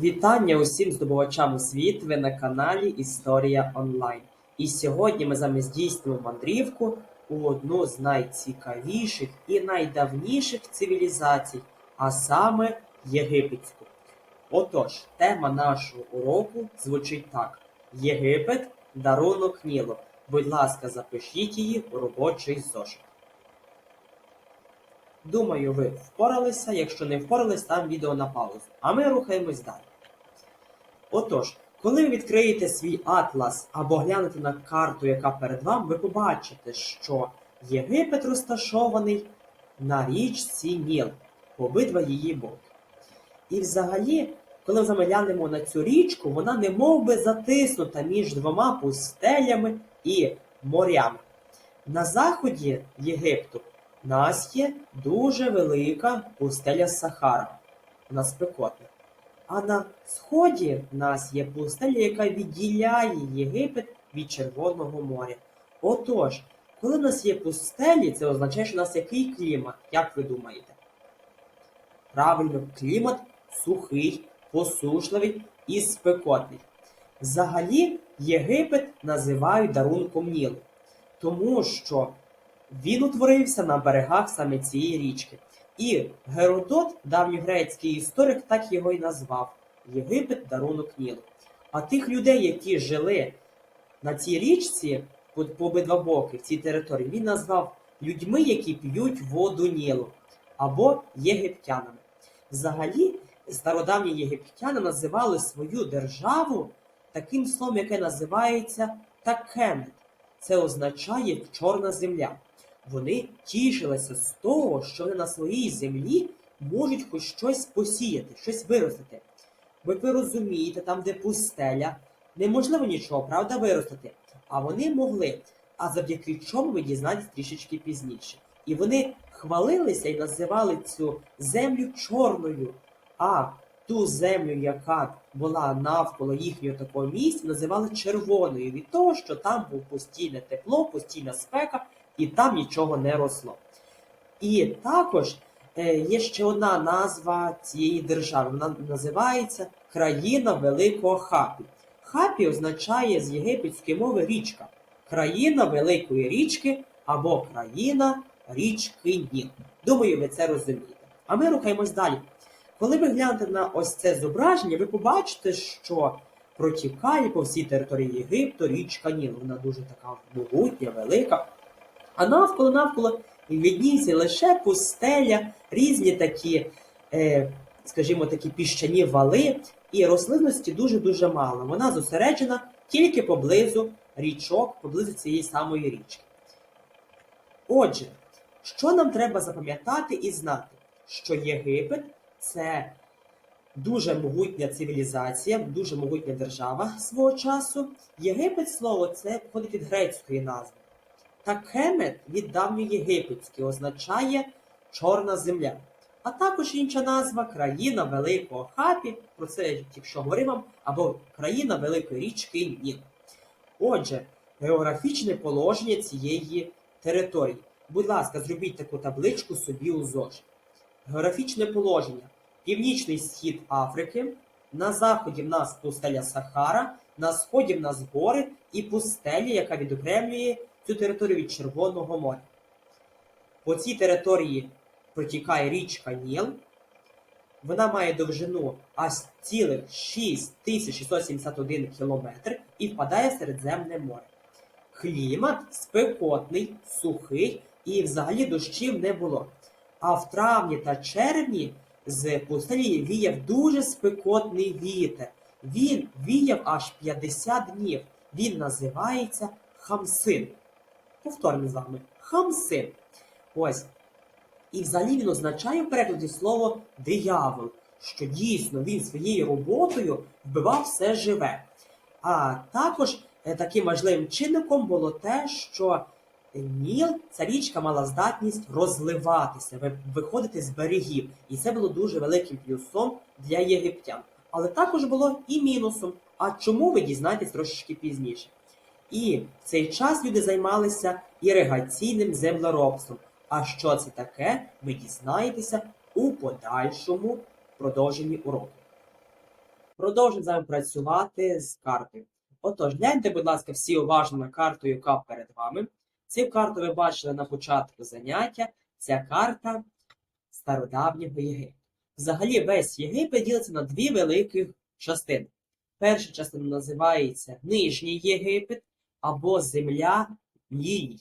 Вітання усім здобувачам освіти. Ви на каналі Історія Онлайн. І сьогодні ми з вами здійснимо мандрівку у одну з найцікавіших і найдавніших цивілізацій, а саме єгипетську. Отож, тема нашого уроку звучить так: Єгипет дарунок Нілу. Будь ласка, запишіть її у робочий зошит. Думаю, ви впоралися. Якщо не впорались, там відео на паузу. А ми рухаємось далі. Отож, коли ви відкриєте свій атлас або глянете на карту, яка перед вами, ви побачите, що Єгипет розташований на річці Ніл, обидва її боки. І взагалі, коли ми глянемо на цю річку, вона не мов би затиснута між двома пустелями і морями. На заході Єгипту нас є дуже велика пустеля Сахара. Вона спекотна. А на сході в нас є пустеля, яка відділяє Єгипет від Червоного моря. Отож, коли в нас є пустелі, це означає, що у нас який клімат, як ви думаєте? Правильно, клімат сухий, посушливий і спекотний. Взагалі, Єгипет називають дарунком Нілу, тому що він утворився на берегах саме цієї річки. І Геродот, давньогрецький історик, так його й назвав Єгипет дарунок Нілу. А тих людей, які жили на цій річці, по, обидва боки в цій території, він назвав людьми, які п'ють воду Нілу, або єгиптянами. Взагалі, стародавні єгиптяни називали свою державу таким словом, яке називається такемет. Це означає чорна земля. Вони тішилися з того, що вони на своїй землі можуть хоч щось посіяти, щось виростити. Бо ви розумієте, там, де пустеля, неможливо нічого, правда, виростити. А вони могли, а завдяки чому ви дізнаєтесь трішечки пізніше. І вони хвалилися і називали цю землю чорною, а ту землю, яка була навколо їхнього такого місця, називали червоною від того, що там був постійне тепло, постійна спека, і там нічого не росло. І також е, є ще одна назва цієї держави. Вона називається Країна Великого Хапі. Хапі означає з єгипетської мови річка. Країна Великої річки або країна річки Ніл. Думаю, ви це розумієте. А ми рухаємось далі. Коли ви глянете на ось це зображення, ви побачите, що протікає по всій території Єгипту річка Ніл. Вона дуже така могутня, велика. А навколо навколо відніється лише пустеля, різні такі, е, скажімо, такі піщані вали, і рослинності дуже-дуже мало. Вона зосереджена тільки поблизу річок, поблизу цієї самої річки. Отже, що нам треба запам'ятати і знати, що Єгипет це дуже могутня цивілізація, дуже могутня держава свого часу. Єгипет слово це походить від грецької назви. Такемет від давньоєгипетськи означає чорна земля. А також інша назва країна Великого Хапі, про це я тільки говорив вам, або країна Великої річки Ніл. Отже, географічне положення цієї території. Будь ласка, зробіть таку табличку собі у зошит. Географічне положення. Північний схід Африки, на заході в нас пустеля Сахара, на сході в нас гори і пустеля, яка відокремлює цю територію від Червоного моря. По цій території протікає річка Ніл. Вона має довжину аж цілих 6671 км і впадає в Середземне море. Клімат спекотний, сухий і взагалі дощів не було. А в травні та червні з пустелі віяв дуже спекотний вітер. Він віяв аж 50 днів. Він називається Хамсин. Повторюю з вами. Хамсин. Ось. І взагалі він означає в перекладі слово диявол, що дійсно він своєю роботою вбивав все живе. А також е, таким важливим чинником було те, що Ніл, ця річка мала здатність розливатися, виходити з берегів. І це було дуже великим плюсом для єгиптян. Але також було і мінусом. А чому ви дізнаєтесь трошечки пізніше? І в цей час люди займалися іригаційним землеробством. А що це таке, ви дізнаєтеся у подальшому продовженні уроку. Продовжуємо з вами працювати з картою. Отож, гляньте, будь ласка, всі уважно на карту, яка перед вами. Цю карту ви бачили на початку заняття. Ця карта стародавнього Єгипту. Взагалі, весь Єгипет ділиться на дві великих частини. Перша частина називається Нижній Єгипет або Земля Лілій.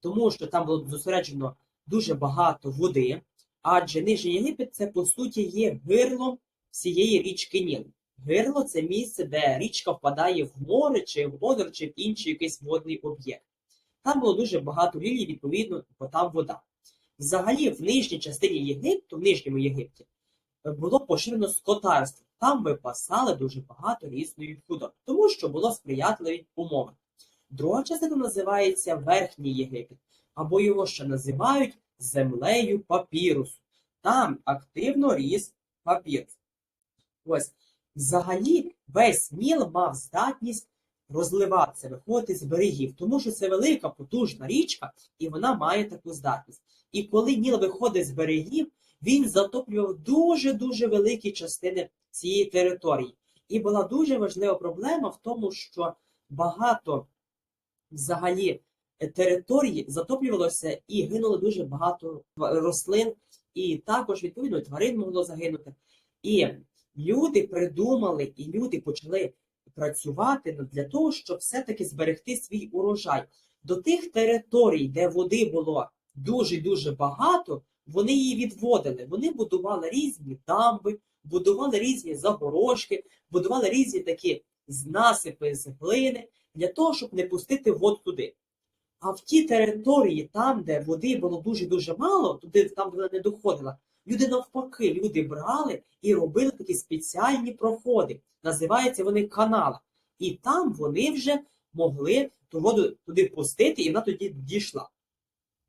Тому що там було зосереджено дуже багато води, адже Нижній Єгипет це по суті є гирлом всієї річки Ніл. Гирло це місце, де річка впадає в море, чи в озеро, чи в інший якийсь водний об'єкт. Там було дуже багато лілій, відповідно, бо там вода. Взагалі, в нижній частині Єгипту, в Нижньому Єгипті, було поширено скотарство. Там випасали дуже багато різної худоби, тому що було сприятливі умови. Друга частина називається Верхній Єгипет, або його ще називають землею папірусу. Там активно ріс папірус. Ось, взагалі, весь Ніл мав здатність розливатися, виходити з берегів, тому що це велика потужна річка, і вона має таку здатність. І коли Ніл виходить з берегів, він затоплював дуже-дуже великі частини цієї території. І була дуже важлива проблема в тому, що багато взагалі територій затоплювалося і гинуло дуже багато рослин, і також, відповідно, тварин могло загинути. І люди придумали, і люди почали працювати для того, щоб все-таки зберегти свій урожай. До тих територій, де води було дуже-дуже багато, вони її відводили. Вони будували різні дамби, будували різні загорожки, будували різні такі насипи з глини для того, щоб не пустити воду туди. А в ті території, там, де води було дуже-дуже мало, туди там вона не доходила, люди навпаки, люди брали і робили такі спеціальні проходи. Називаються вони канала. І там вони вже могли ту воду туди пустити, і вона тоді дійшла.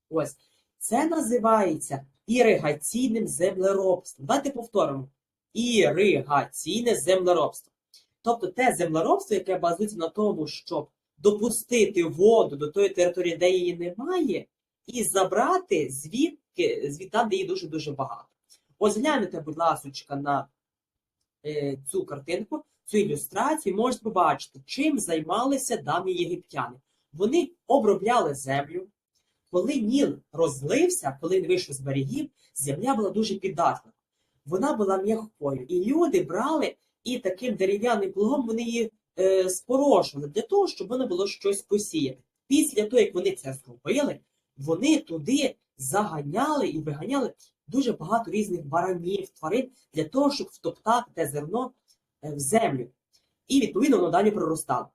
Ось. Це називається іригаційним землеробством. Давайте повторимо. Іригаційне землеробство. Тобто те землеробство, яке базується на тому, щоб допустити воду до тої території, де її немає, і забрати звідки, звідти де її дуже-дуже багато. Ось гляньте, будь ласка, на е, цю картинку, цю ілюстрацію, можете побачити, чим займалися давні єгиптяни. Вони обробляли землю. Коли Ніл розлився, коли він вийшов з берегів, земля була дуже піддатлива. Вона була м'якою. І люди брали і таким дерев'яним плугом вони її е, спорошували для того, щоб воно було щось посіяти. Після того, як вони це зробили, вони туди заганяли і виганяли дуже багато різних баранів, тварин для того, щоб втоптати те зерно е, в землю. І, відповідно, воно далі проростало.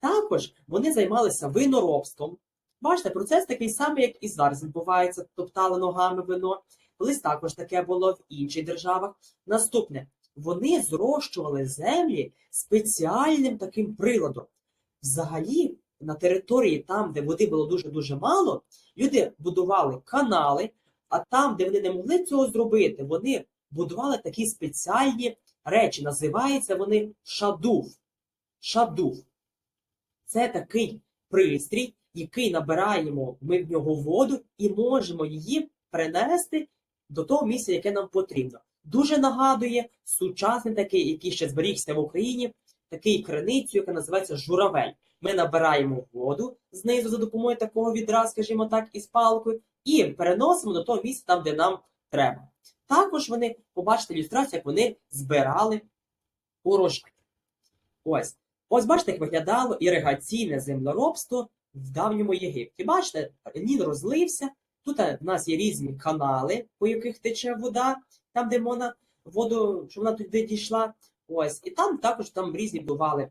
Також вони займалися виноробством. Бачите, процес такий самий, як і зараз відбувається, топтали ногами вино. Колись також таке було в інших державах. Наступне, вони зрощували землі спеціальним таким приладом. Взагалі, на території, там, де води було дуже-дуже мало, люди будували канали, а там, де вони не могли цього зробити, вони будували такі спеціальні речі. Називаються вони шадув. Шадув. Це такий пристрій, який набираємо ми в нього воду і можемо її принести до того місця, яке нам потрібно. Дуже нагадує сучасний такий, який ще зберігся в Україні, такий криницю, яка називається журавель. Ми набираємо воду знизу за допомогою такого відра, скажімо так, із палкою, і переносимо до того місця, там, де нам треба. Також вони, побачите ілюстрацію, як вони збирали урожай. Ось. Ось бачите, як виглядало іригаційне землеробство в давньому Єгипті. Бачите, Ніл розлився. Тут в нас є різні канали, по яких тече вода, там, де можна воду, щоб вона туди дійшла. Ось. І там також там різні бували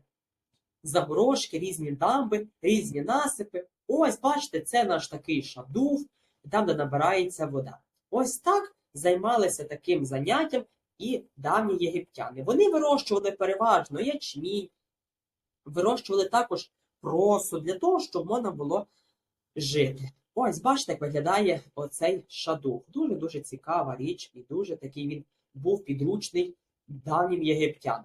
загорожки, різні дамби, різні насипи. Ось, бачите, це наш такий шадув, там, де набирається вода. Ось так займалися таким заняттям і давні єгиптяни. Вони вирощували переважно ячмінь, вирощували також просу для того, щоб можна було жити. Ось, бачите, як виглядає оцей шадух. Дуже-дуже цікава річ, і дуже такий він був підручний давнім єгиптянам.